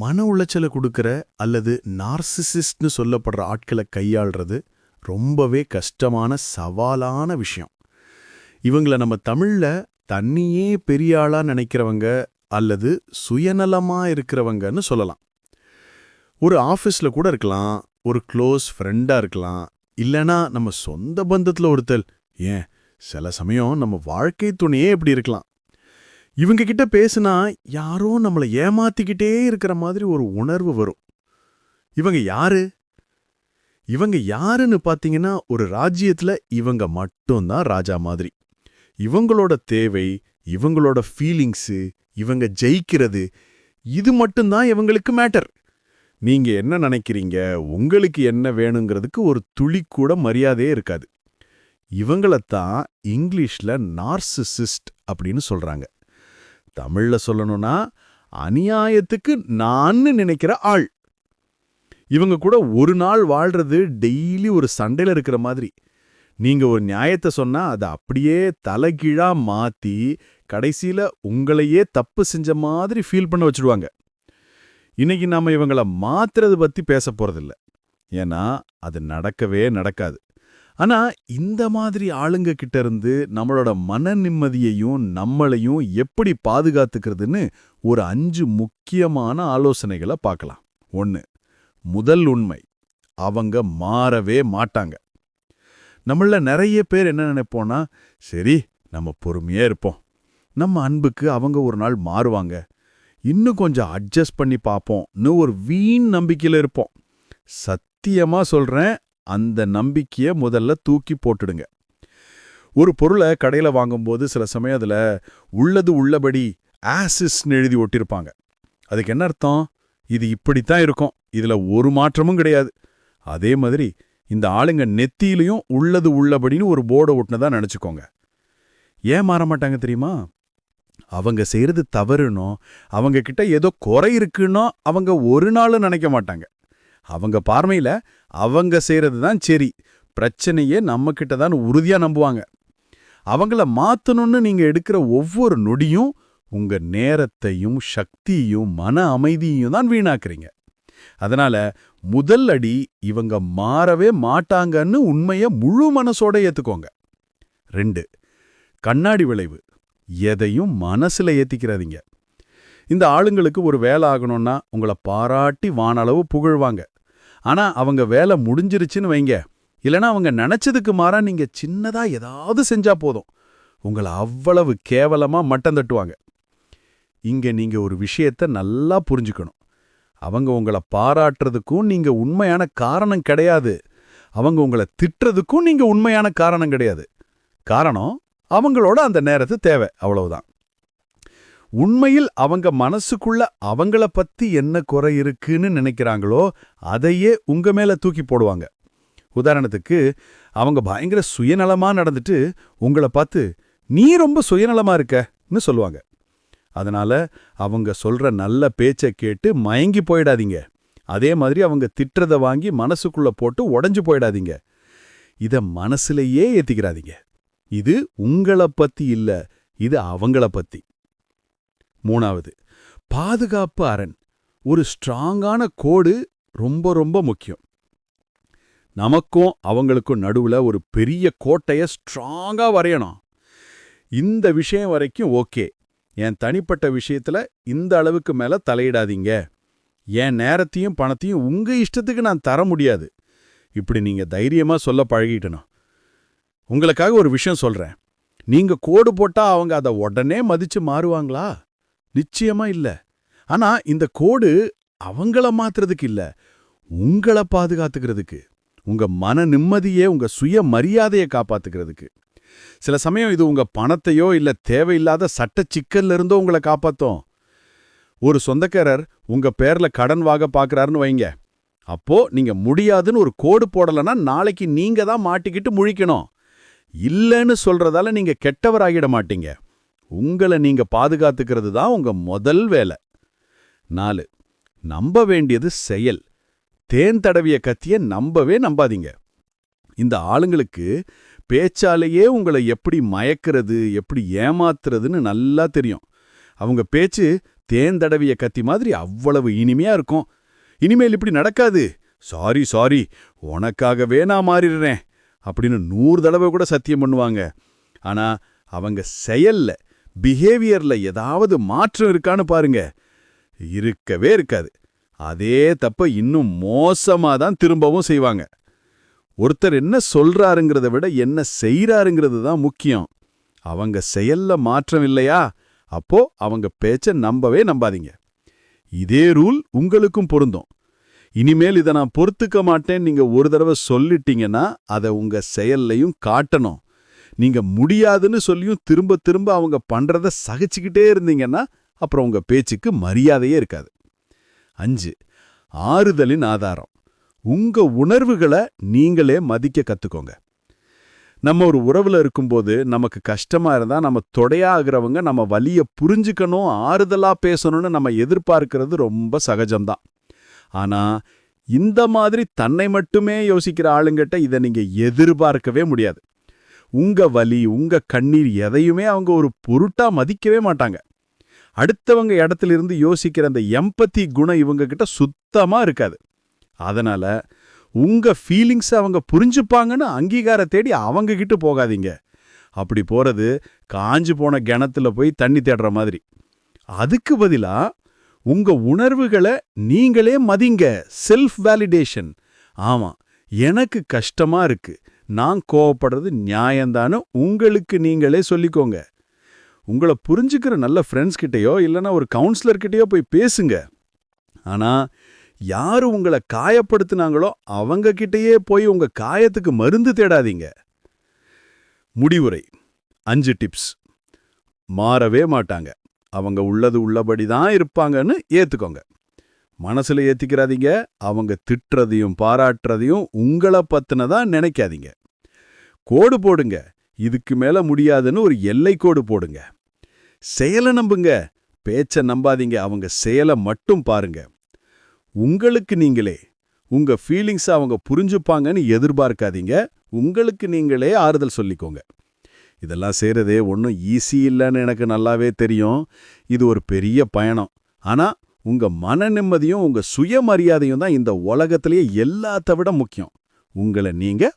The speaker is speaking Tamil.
மன உளைச்சலை கொடுக்கிற அல்லது நார்சிசிஸ்ட்னு சொல்லப்படுற ஆட்களை கையாள்றது ரொம்பவே கஷ்டமான சவாலான விஷயம். இவங்கள நம்ம தமிழ்ல தண்ணியே பெரிய ஆளா நினைக்கிறவங்க அல்லது சுயநலமா இருக்கிறவங்கன்னு சொல்லலாம். ஒரு ஆஃபீஸ்ல கூட இருக்கலாம் ஒரு க்ளோஸ் ஃப்ரெண்டாக இருக்கலாம் இல்லனா நம்ம சொந்த பந்தத்துல ஒருத்தல். ஏன் சில சமயம் நம்ம வாழ்க்கை துணையே இப்படி இருக்கலாம். இவங்க கிட்ட பேசுனா யாரோ நம்மளை ஏமாத்திக்கிட்டே இருக்கிற மாதிரி ஒரு உணர்வு வரும். இவங்க யாரு? இவங்க யாருன்னு பாத்தீங்கன்னா ஒரு ராஜ்யத்தில் இவங்க மட்டும்தான் ராஜா மாதிரி. இவங்களோட தேவை இவங்களோட ஃபீலிங்ஸு இவங்க ஜெயிக்கிறது இது மட்டும்தான் இவங்களுக்கு மேட்டர் நீங்க என்ன நினைக்கிறீங்க? உங்களுக்கு என்ன வேணுங்கிறதுக்கு ஒரு துளி கூட மரியாதையே இருக்காது. இவங்களைத்தான் இங்கிலீஷ்ல நார்சிசிஸ்ட் அப்படின்னு சொல்றாங்க. தமிழ்ல சொல்லணும்னா அநியாயத்துக்கு நான்னு நினைக்கிற ஆள். இவங்க கூட ஒரு நாள் வாழ்றது டெய்லி ஒரு சண்டையில் இருக்கிற மாதிரி. நீங்க ஒரு நியாயத்தை சொன்னா அதை அப்படியே தலைகீழா மாத்தி கடைசியில உங்களையே தப்பு செஞ்ச மாதிரி ஃபீல் பண்ண வச்சுடுவாங்க. இன்னைக்கு நாம இவங்கள மாத்துறது பத்தி பேச போறதில்ல ஏன்னா அது நடக்கவே நடக்காது. ஆனா இந்த மாதிரி ஆளுங்க கிட்ட இருந்து நம்மளோட மன நிம்மதியையும் நம்மளையும் எப்படி பாதுகாத்துக்கிறதுன்னு ஒரு அஞ்சு முக்கியமான ஆலோசனைகளை பார்க்கலாம். ஒன்று முதல் உண்மை அவங்க மாறவே மாட்டாங்க. நம்மள நிறைய பேர் என்ன நினைப்போனா சரி நம்ம பொறுமையாக இருப்போம். நம்ம அன்புக்கு அவங்க ஒரு நாள் மாறுவாங்க. இன்னும் கொஞ்சம் அட்ஜஸ்ட் பண்ணி பார்ப்போம்னு ஒரு வீண் நம்பிக்கையில் இருப்போம். சத்தியமா சொல்கிறேன் அந்த நம்பிக்கையை முதல்ல தூக்கி போட்டுடுங்க. ஒரு பொருளை கடையில வாங்கும்போது சில சமயம் அதுல உள்ளது உள்ளபடி ஆசிஸ்ன்னு எழுதி ஒட்டியிருப்பாங்க அதுக்கு என்ன அர்த்தம்? இது இப்படித்தான் இருக்கும். இதுல ஒரு மாற்றமும் கிடையாது. அதே மாதிரி இந்த ஆளுங்க நெத்தியிலையும் உள்ளது உள்ளபடின்னு ஒரு போர்டை ஒட்டினதா நினச்சிக்கோங்க. ஏன் மாற மாட்டாங்க தெரியுமா? அவங்க செய்யறது தவறுனோ அவங்க கிட்ட ஏதோ குறை இருக்குன்னோ அவங்க ஒரு நாளும் நினைக்க மாட்டாங்க. அவங்க பார்மையில் அவங்க செய்கிறது தான் சரி. பிரச்சனையே நம்மக்கிட்ட தான் உறுதியா நம்புவாங்க. அவங்கள மாத்தணும்னு நீங்க எடுக்கிற ஒவ்வொரு நொடியும் உங்க நேரத்தையும் சக்தியையும் மன அமைதியையும் தான் வீணாக்குறீங்க. அதனால முதல் அடி இவங்க மாறவே மாட்டாங்கன்னு உண்மைய முழு மனசோட ஏத்துக்கோங்க. ரெண்டு கண்ணாடி விளைவு. எதையும் மனசுல ஏற்றிக்கிறாதீங்க இந்த ஆளுங்களுக்கு ஒரு வேலை ஆகணும்னா உங்களை பாராட்டி வானளவு புகழ்வாங்க. ஆனா அவங்க வேலை முடிஞ்சிருச்சுன்னு வைங்க. இல்லனா அவங்க நினைச்சதுக்கு மாறா நீங்க சின்னதா ஏதாவது செஞ்சா போதும். உங்களை அவ்வளவு கேவலமா மட்டம் தட்டுவாங்க. இங்க நீங்க ஒரு விஷயத்த நல்லா புரிஞ்சுக்கணும். அவங்க உங்களை பாராட்டுறதுக்கும் நீங்க உண்மையான காரணம் கிடையாது. அவங்க உங்களை திட்டுறதுக்கும் நீங்க உண்மையான காரணம் கிடையாது. காரணம் அவங்களோட அந்த நேரத்து தேவை அவ்வளவுதான். உண்மையில் அவங்க மனசுக்குள்ள அவங்கள பத்தி என்ன குறை இருக்குன்னு நினைக்கிறாங்களோ அதையே உங்க மேல தூக்கி போடுவாங்க. உதாரணத்துக்கு அவங்க பயங்கர சுயநலமா நடந்துட்டு உங்களை பார்த்து நீ ரொம்ப சுயநலமா இருக்கன்னு சொல்லுவாங்க. அதனால அவங்க சொல்ற நல்ல பேச்சை கேட்டு மயங்கி போயிடாதீங்க. அதே மாதிரி அவங்க திட்டுறத வாங்கி மனசுக்குள்ள போட்டு உடஞ்சு போயிடாதீங்க. இத மனசுலயே ஏத்திக்கிறாதீங்க. இது உங்கள பத்தி இல்ல இது அவங்கள பத்தி. மூணாவது பாதுகாப்பு அரண். ஒரு ஸ்ட்ராங்கான கோடு ரொம்ப ரொம்ப முக்கியம். நமக்கும் அவங்களுக்கும் நடுவுல ஒரு பெரிய கோட்டையை ஸ்ட்ராங்கா வரையணும். இந்த விஷயம் வரைக்கும் ஓகே. என் தனிப்பட்ட விஷயத்துல இந்த அளவுக்கு மேல தலையிடாதீங்க. என் நேரத்தையும் பணத்தையும் உங்கள் இஷ்டத்துக்கு நான் தர முடியாது. இப்படி நீங்க தைரியமா சொல்ல பழகிட்டணும். உங்களுக்காக ஒரு விஷயம் சொல்றேன். நீங்கள் கோடு போட்டால் அவங்க அதை உடனே மதிச்சு மாறுவாங்களா? நிச்சயமா இல்ல. ஆனா இந்த கோடு அவங்கள மாத்துறதுக்கு இல்ல. உங்களை பாதுகாத்துக்கிறதுக்கு உங்க மன நிம்மதியே உங்க சுய மரியாதையை காப்பாத்துக்கிறதுக்கு. சில சமயம் இது உங்க பணத்தையோ இல்ல தேவையில்லாத சட்ட சிக்கல்ல இருந்தோ உங்களை காப்பாத்தும். ஒரு சொந்தக்காரர் உங்க பேர்ல கடன் வாங்க பாக்குறாருன்னு வைங்க. அப்போ நீங்க முடியாதுன்னு ஒரு கோடு போடலன்னா நாளைக்கு நீங்க தான் மாட்டிக்கிட்டு முழிக்கணும். இல்லைன்னு சொல்றதால நீங்க கெட்டவராகிட மாட்டீங்க. உங்களை நீங்க பாதுகாத்துக்கிறது தான் உங்க முதல் வேலை. நாலு நம்ப வேண்டியது செயல். தேன் தடவிய கத்திய நம்பவே நம்பாதீங்க. இந்த ஆளுங்களுக்கு பேச்சாலேயே உங்களை எப்படி மயக்கிறது எப்படி ஏமாத்துறதுன்னு நல்லா தெரியும். அவங்க பேச்சு தேன் தடவிய கத்தி மாதிரி அவ்வளவு இனிமையா இருக்கும். இனிமேல் இப்படி நடக்காது. சாரி சாரி உனக்காகவே நான் மாறிடுறேன். அப்படின்னு நூறு தடவை கூட சத்தியம் பண்ணுவாங்க. ஆனா அவங்க செயல்ல பிஹேவியர்ல ஏதாவது மாற்றம் இருக்கான்னு பாருங்க. இருக்கவே இருக்காது. அதே தப்ப இன்னும் மோசமா தான் திரும்பவும் செய்வாங்க. ஒருத்தர் என்ன சொல்றாருங்கிறத விட என்ன செய்றாருங்கிறது தான் முக்கியம். அவங்க செயல்ல மாற்றம் இல்லையா? அப்போ அவங்க பேச்ச நம்பவே நம்பாதீங்க. இதே ரூல் உங்களுக்கும் பொருந்தும். இனிமேல் இதை நான் பொறுத்துக்க மாட்டேன் நீங்க ஒரு தடவை சொல்லிட்டீங்கன்னா அதை உங்க செயல்லையும் காட்டணும். நீங்க முடியாதுன்னு சொல்லியும் திரும்ப திரும்ப அவங்க பண்றத சகிச்சுக்கிட்டே இருந்தீங்கன்னா அப்புறம் உங்க பேச்சுக்கு மரியாதையே இருக்காது. அஞ்சு ஆறுதலின் ஆதாரம். உங்க உணர்வுகளை நீங்களே மதிக்க கத்துக்கோங்க. நம்ம ஒரு உறவுல இருக்கும்போது நமக்கு கஷ்டமா இருந்தா நம்ம தொடையாகிறவங்க நம்ம வலிய புரிஞ்சுக்கணும் ஆறுதலா பேசணும்னு நம்ம எதிர்பார்க்கிறது ரொம்ப சகஜம்தான். ஆனா இந்த மாதிரி தன்னை மட்டுமே யோசிக்கிற ஆளுங்கிட்ட இதை நீங்க எதிர்பார்க்கவே முடியாது. உங்க வலி உங்க கண்ணீர் எதையுமே அவங்க ஒரு பொருட்டா மதிக்கவே மாட்டாங்க. அடுத்தவங்க இடத்துல இருந்து யோசிக்கிற அந்த எம்பத்தி குணம் இவங்க கிட்ட சுத்தமா இருக்காது. அதனால உங்க ஃபீலிங்ஸை அவங்க புரிஞ்சுப்பாங்கன்னு அங்கீகார தேடி அவங்க கிட்ட போகாதீங்க. அப்படி போறது காஞ்சு போன கிணத்துல போய் தண்ணி தேடுற மாதிரி. அதுக்கு பதிலா உங்க உணர்வுகளை நீங்களே மதிங்க. செல்ஃப் வேலிடேஷன் ஆமா எனக்கு கஷ்டமா இருக்கு. நான் கோவப்படுறது நியாயந்தான்னு உங்களுக்கு நீங்களே சொல்லிக்கோங்க. உங்களை புரிஞ்சுக்கிற நல்ல ஃப்ரெண்ட்ஸ் கிட்டேயோ இல்லைன்னா ஒரு கவுன்சிலர் கிட்டயோ போய் பேசுங்க. ஆனா யாரு உங்களை காயப்படுத்துனாங்களோ அவங்க கிட்டயே போய் உங்க காயத்துக்கு மருந்து தேடாதீங்க. முடிவுரை. அஞ்சு டிப்ஸ் மாறவே மாட்டாங்க. அவங்க உள்ளது உள்ளபடி தான் இருப்பாங்கன்னு ஏத்துக்கோங்க. மனசுல ஏத்திக்கிறாதீங்க. அவங்க திட்டுறதையும் பாராட்டுறதையும் உங்களை பத்தினதா நினைக்காதீங்க. கோடு போடுங்க. இதுக்கு மேல முடியாதுன்னு ஒரு எல்லை கோடு போடுங்க. செயலை நம்புங்க. பேச்ச நம்பாதீங்க. அவங்க செயலை மட்டும் பாருங்க. உங்களுக்கு நீங்களே உங்க ஃபீலிங்ஸ் அவங்க புரிஞ்சுப்பாங்கன்னு எதிர்பார்க்காதீங்க. உங்களுக்கு நீங்களே ஆறுதல் சொல்லிக்கோங்க. இதெல்லாம் செய்யறதே ஒன்றும் ஈஸி இல்லைன்னு எனக்கு நல்லாவே தெரியும். இது ஒரு பெரிய பயணம். ஆனா உங்க மன நிம்மதியும் உங்க சுயமரியாதையும் தான் இந்த உலகத்திலேயே எல்லாத்த விட முக்கியம். உங்களை நீங்க